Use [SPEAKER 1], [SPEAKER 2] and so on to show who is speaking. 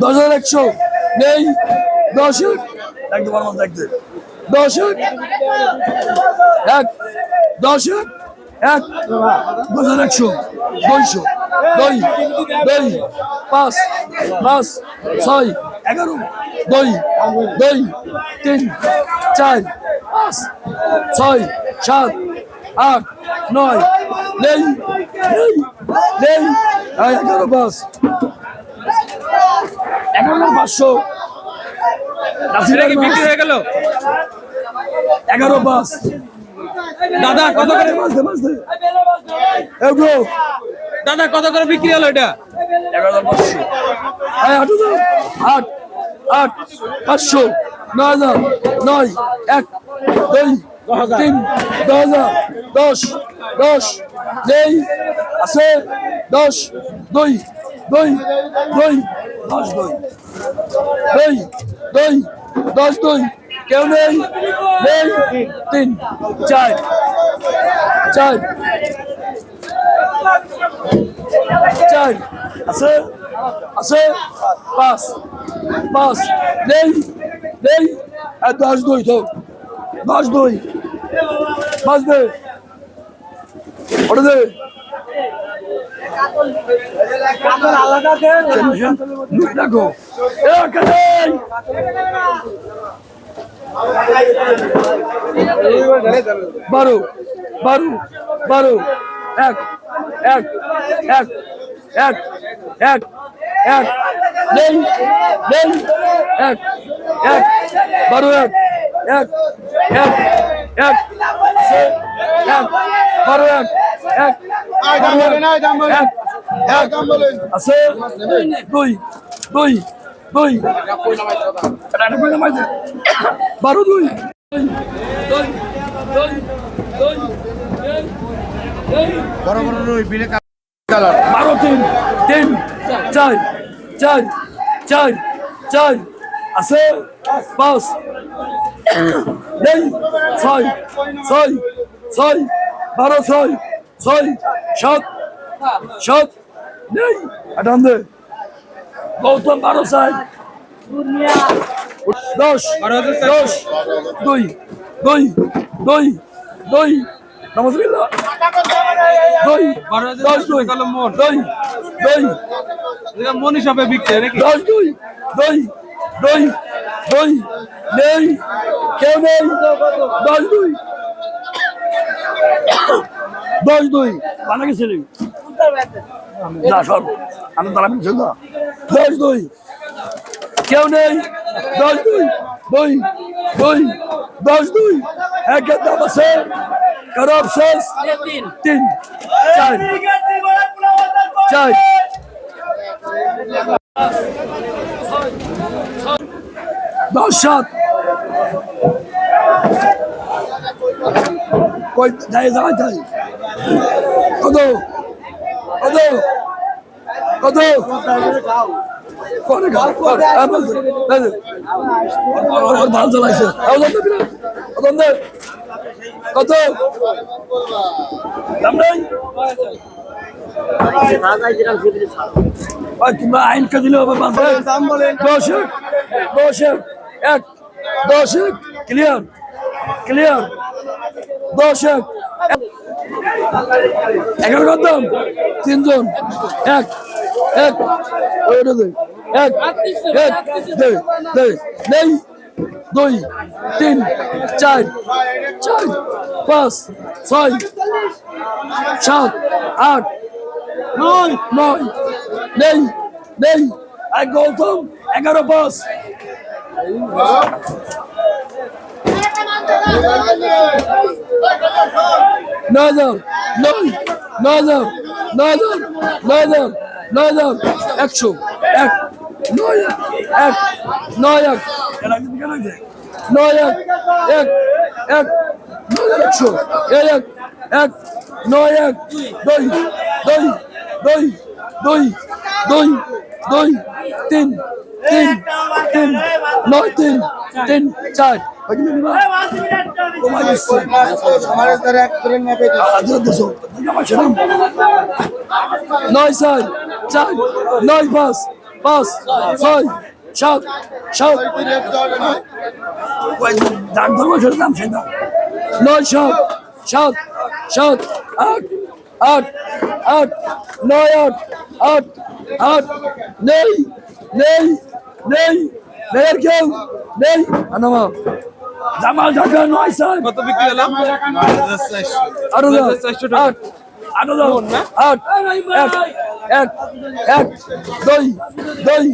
[SPEAKER 1] দশ হাজার একশো নেই। দশ এক দেখতে পারব দেখতে দশ এক। দশ এক। দশ হাজার একশো দুইশো দুই। দুই। পাঁচ। পাঁচ। ছয়। এগারো। দুই। দুই। তিন। চার। পাঁচ। ছয়। সাত। আট। নয়। নেই। নেই। নেই। এগারো। পাঁচ। এগারো হাজার পাঁচশো।
[SPEAKER 2] বিক্রি হয়ে গেল?
[SPEAKER 1] এগারো পাঁচ
[SPEAKER 2] দাদা কত করে?
[SPEAKER 1] বাঁচতে
[SPEAKER 2] দাদা কত করে বিক্রি হলো এটা?
[SPEAKER 1] এগারো পাঁচশো। আট আট পাঁচশো। নয় হাজার নয় এক দুই তিন দশ হাজার দশ দশ নেই আছে দশ দুই দুই দুই দশ দুই। দুই দুই, দশ দুই। কেউ নেই? নেই? তিন, চার চার চার। আছে? আছে? পাঁচ পাঁচ। নেই? নেই? আর দশ দুই তো দশ দুই। পাঁচ দে। ওটা দে। বারো বারো বারো এক এক এক এক এক এক নেই নেই এক এক বারো এক এক এক এক এক বারো এক এক আছে দুই দুই দুই। বারো দুই দুই দুই। দুই দুই দুই দুই।
[SPEAKER 3] বড় বড় রুই বিলে কালার
[SPEAKER 1] বারো তিন তিন চার চার চার চার। আছে পাঁচ নেই ছয় ছয় ছয় বারো ছয়। ছয় সাত সাত নেই। আটান দে গৌতম বারো ছয় দশ। দশ। দুই। দুই। দুই। দুই। নমস্কার। দুই। দশ দুই। দুই। দুই।
[SPEAKER 2] মন হিসাবে হয় নাকি?
[SPEAKER 1] দশ দুই। দুই। দুই। দুই। নেই। কেউ নেই। দশ দুই। দশ দুই। বানা গেছিলি না সর আমি তারা মিলছিল না দশ দুই। কেউ নেই। দশ দুই। দুই। দুই। দশ দুই। একের দাম আছে কারও শেষ। তিন। চার। চার। দশ সাত। কই, যাই যাই যাই। কত কত কত কত দে কত দাম নাই আর তোমরা আইন কে দিলে হবে দাম বলেন দশ এক দশ এক এক দশ এক ক্লিয়ার ক্লিয়ার দশ এক এগারো কত দাম তিনজন, এক এক ওইটা দে এক এক দে দে নেই দুই, তিন, চার চার, পাঁচ, ছয়, সাত, আট, নয় নয়, নেই নেই, এক গৌতম, এগারো পাঁচ। নয় হাজার নয় নয় হাজার নয় হাজার একশো, এক, নয় এক নয় এক নয়, এক এক এক, নয় হাজার একশো, এক এক নয়, এক, দুই দুই দুই দুই দুই দুই, তিন তিন তিন, নয়, তিন তিন, চার। তোমার দিচ্ছে
[SPEAKER 3] সমারের দ্বারা এক করে নেবে
[SPEAKER 1] দুশো নয় চার চার, নয় পাঁচ পাঁচ, ছয়, সাত সাত। দাম ধর্ম সেটা দাম সেটা নয় সাত সাত সাত, আট আট আট, নয় নেই নেই নেই নেই নেই। আনামা। জামাল ঢাকা নয় স্যার
[SPEAKER 2] কত বিক্রি হলো?
[SPEAKER 1] আরও
[SPEAKER 2] চারশো। টাকা।
[SPEAKER 1] আট। এক। এক। দুই। দুই।